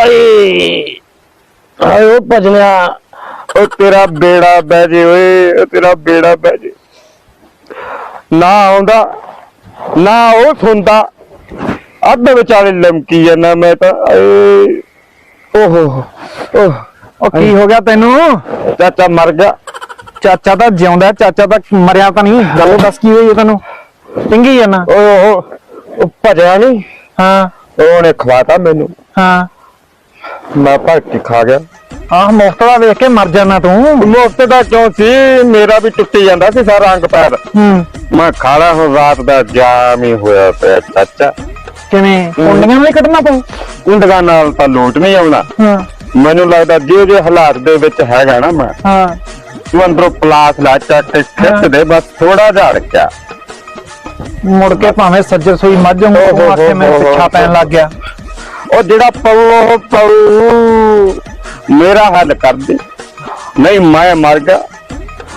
ਆਏ ਉਹ ਭਜਨਿਆ ਉਹ ਤੇਰਾ ਬੇੜਾ ਬਹਿ ਜੇ ਓਏ ਤੇਰਾ ਬੇੜਾ ਬਹਿ ਜੇ। ਨਾ ਆਉਂਦਾ ਨਾ ਉਹ ਸੁਣਦਾ। ਅੱਧ ਵਿਚਾਲੇ ਲਮਕੀ ਜਾਂਦਾ ਮੈਂ ਤਾਂ ਏ ਓਹੋ ਓਹ ਉਹ ਕੀ ਹੋ ਗਿਆ ਤੈਨੂੰ? ਚਾਚਾ ਮਰ ਗਿਆ। ਚਾਚਾ ਤਾਂ ਜਿਉਂਦਾ ਚਾਚਾ ਤਾਂ ਮਰਿਆ ਤਾਂ ਨਹੀਂ। ਗੱਲ ਦੱਸ ਕੀ ਹੋਈ ਤੈਨੂੰ ਟਿੰਗੀ ਓਏ ਉਹ ਉਹ ਭਜਿਆ ਨਹੀਂ। ਹਾਂ। ਉਹਨੇ ਖਵਾਤਾ ਮੈਨੂੰ। ਹਾਂ। ਮੈਂ ਕੇ ਖਾ ਗਿਆ। ਆਹ ਮੁਫਤ ਦਾ ਵੇਖ ਕੇ ਮਰ ਜਾਣਾ ਤੂੰ। ਮੁਫਤ ਦਾ ਕਿਉਂ ਸੀ? ਮੇਰਾ ਵੀ ਟੁੱਟੀ ਜਾਂਦਾ ਸੀ ਸਾਰਾ ਅੰਗ ਪੈਰ। ਹੂੰ। ਮੈਂ ਖਾਲਾ ਹੁਣ ਰਾਤ ਦਾ ਜਾਮ ਹੀ ਹੋਇਆ ਪਿਆ ਚਾਚਾ ਕਿਵੇਂ? ਕੁੰਡੀਆਂ ਨਾਲ ਕੱਢਣਾ ਪਊ ਕੁੰਡਗਾ ਨਾਲ ਤਾਂ ਲੋਟ ਨਹੀਂ ਆਉਣਾ ਹਾਂ। ਮੈਨੂੰ ਲੱਗਦਾ ਜਿਹੋ ਜਿਹੇ ਹਾਲਾਤ ਦੇ ਵਿੱਚ ਹੈਗਾ ਨਾ ਮੈਂ। ਹਾਂ। ਤੂੰ ਅੰਦਰੋਂ ਪਲਾਸ ਲਾ ਚੱਕ ਕੇ ਖਿੱਚ ਦੇ ਬਸ ਥੋੜਾ ਜਿਹਾ ਅੜਕਿਆ ਮੁੜ ਕੇ ਭਾਵੇਂ ਸੱਜਰ ਸੋਈ ਮੱਝ ਨੂੰ ਆਖੇ ਮੈਨੂੰ ਹੋ। ਪੈਣ ਲੱਗ ਗਿਆ। ਉਹ ਜਿਹੜਾ ਪਊ ਉਹ ਪਊ ਮੇਰਾ ਹੱਲ ਕਰ ਦੇ। ਨਹੀਂ ਮੈਂ ਮਰ ਗਿਆ।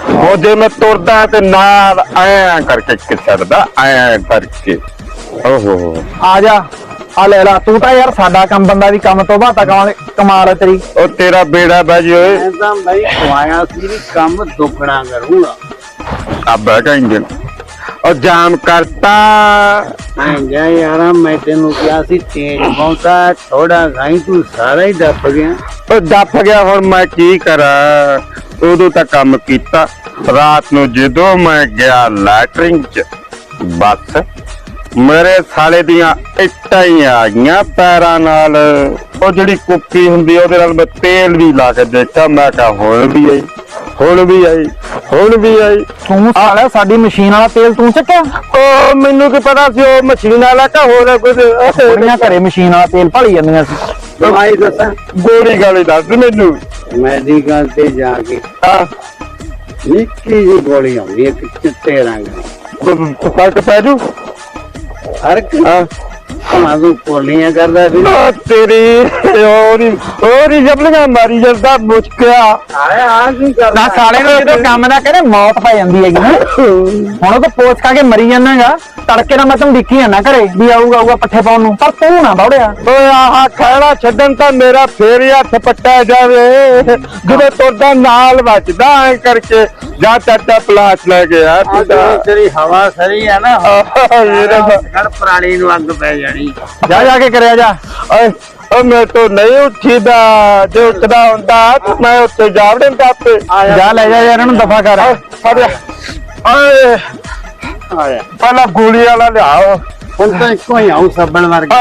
ਉਹ ਜੇ ਮੈਂ ਤੁਰਦਾ ਤੇ ਨਾਲ ਐਂ ਕਰਕੇ ਕਿਸੜਦਾ ਐਂ ਕਰਕੇ। ਓਹੋ। ਆ ਜਾ। ਆ ਲੈ ਲਾ। ਤੂੰ ਤਾਂ ਯਾਰ ਸਾਡਾ ਕੰਮ ਬੰਦਾ ਵੀ ਕੰਮ ਤੋਂ ਬਾਤਾ ਕਮਾਲ ਹੈ ਤੇਰੀ। ਉਹ ਤੇਰਾ ਬੇੜਾ ਬਾਜੀ ਓਏ। ਮੈਂ ਤਾਂ ਬਈ ਖਵਾਇਆ ਸੀ ਵੀ ਕੰਮ ਦੁੱਗਣਾ ਕਰੂੰਗਾ। ਆ ਬੈਠਾ ਇੰਜਨ ਉਹ ਜਾਮ ਕਰਤਾ। ਮੈਂ ਗਿਆ ਯਾਰਾ ਮੈਂ ਤੈਨੂੰ ਕਿਹਾ ਸੀ ਤੇਜ ਪਹੁੰਚਾ ਥੋੜਾ ਗਾਈ ਤੂੰ ਸਾਰਾ ਹੀ ਦੱਬ ਗਿਆ। ਉਹ ਡੱਫ ਗਿਆ ਹੁਣ ਮੈਂ ਕੀ ਕਰਾਂ? ਉਦੋਂ ਤਾਂ ਕੰਮ ਕੀਤਾ। ਰਾਤ ਨੂੰ ਜਦੋਂ ਮੈਂ ਗਿਆ ਲੈਟਰਿੰਗ ਚ ਬਸ ਮੇਰੇ ਸਾਲੇ ਦੀਆਂ ਇੱਟਾਂ ਹੀ ਆ ਗਈਆਂ ਪੈਰਾਂ ਨਾਲ। ਉਹ ਜਿਹੜੀ ਕੁੱਕੀ ਹੁੰਦੀ ਉਹਦੇ ਨਾਲ ਮੈਂ ਤੇਲ ਵੀ ਲਾ ਕੇ ਦੇਖਿਆ। ਮੈਂ ਕਿਹਾ ਹੁਣ ਵੀ ਆਈ ਹੁਣ ਵੀ ਆਈ ਹੁਣ ਵੀ ਆਈ। ਤੂੰ ਸਾਲਿਆ ਸਾਡੀ ਮਸ਼ੀਨ ਵਾਲਾ ਤੇਲ ਤੂੰ ਚੱਕਿਆ? ਉਹ ਮੈਨੂੰ ਕੀ ਪਤਾ ਸੀ ਉਹ ਮਸ਼ੀਨ ਵਾਲਾ ਕਾ ਹੋਰ ਕੁਝ ਕੁੜੀਆਂ ਘਰੇ ਮਸ਼ੀਨ ਵਾਲਾ ਤੇਲ ਭਾਲੀ ਜਾਂਦੀਆਂ ਸੀ। ਦਵਾਈ ਦੱਸਾਂ। ਗੋਲੀ ਗਾਲੀ ਦੱਸ ਮੈਨੂੰ। ਮੈਡੀਕਲ ਤੇ ਜਾ ਕੇ ਹਾਂ। ਨਿੱਕੀ ਜਿਹੀ ਗੋਲੀ ਆਉਂਦੀ ਹੈ ਇੱਕ ਚਿੱਟੇ ਰੰਗ ਦੀ। ਫ਼ਰਕ ਪੈ ਜੂ? ਫ਼ਰਕ? ਹਾਂ। ਮਾਦੂ ਕੋਲੀਆਂ ਕਰਦਾ ਸੀ ਆ ਤੇਰੀ ਹੋਰੀ ਹੋਰੀ ਜਬਲੀਆਂ ਮਾਰੀ ਜਾਂਦਾ ਮੁਚਕਿਆ ਆਇਆ ਆ ਕੀ ਕਰਦਾ? ਨਾ ਸਾਲੇ ਨੂੰ ਜਦੋਂ ਕੰਮ ਨਾ ਕਰੇ ਮੌਤ ਪੈ ਜਾਂਦੀ ਹੈਗੀ ਨਾ। ਹੁਣ ਉਹ ਤਾਂ ਪੋਚ ਖਾ ਕੇ ਮਰੀ ਜਾਂਦਾਗਾ। ਤੜਕੇ ਨਾਲ ਮੈਂ ਤੈਨੂੰ ਦੇਖੀ ਜਾਂਦਾ ਘਰੇ ਵੀ ਆਊਗਾ ਆਊਗਾ ਪੱਠੇ ਪਾਉਣ ਨੂੰ। ਪਰ ਤੂੰ ਨਾ ਦੌੜਿਆ। ਓਏ ਆਹ ਖੈੜਾ ਛੱਡਣ ਤਾਂ ਮੇਰਾ ਫੇਰ ਹੀ ਹੱਥ ਪੱਟਿਆ ਜਾਵੇ। ਜਦੋਂ ਤੁਰਦਾ ਨਾਲ ਵੱਜਦਾ ਐ ਕਰਕੇ ਜਾ ਚਾਚਾ ਪਲਾਸ ਲੈ ਗਿਆ ਆ ਤੂੰ ਤੇਰੀ ਹਵਾ ਸਰੀ ਆ ਨਾ। ਆਹ, ਦਾ- ਘਰ ਪ੍ਰਾਣੀ ਨੂੰ ਅੱਗ ਪੈ ਜਾਣੀ। ਜਾ ਜਾ ਕੇ ਕਰਿਆ ਜਾ। ਓਏ ਓ ਮੈਂ ਤੋਂ ਨਹੀਂ ਉੱਠੀਦਾ। ਜੇ ਉੱਠਦਾ ਹੁੰਦਾ ਤਾਂ ਮੈਂ ਉੱਤੇ ਜਾ ਵੜਦਾ ਆਪੇ। ਜਾ ਲੈ ਜਾ ਯਾਰ ਇਹਨੂੰ ਦਫਾ ਕਰ। ਓਏ ਆਇਆ ਪਹਿਲਾਂ ਗੋਲੀ ਵਾਲਾ ਲਿਆਓ। ਹੁਣ ਤਾਂ ਇੱਕੋ ਹੀ ਆਉ ਸੱਬਣ ਵਰਗਾ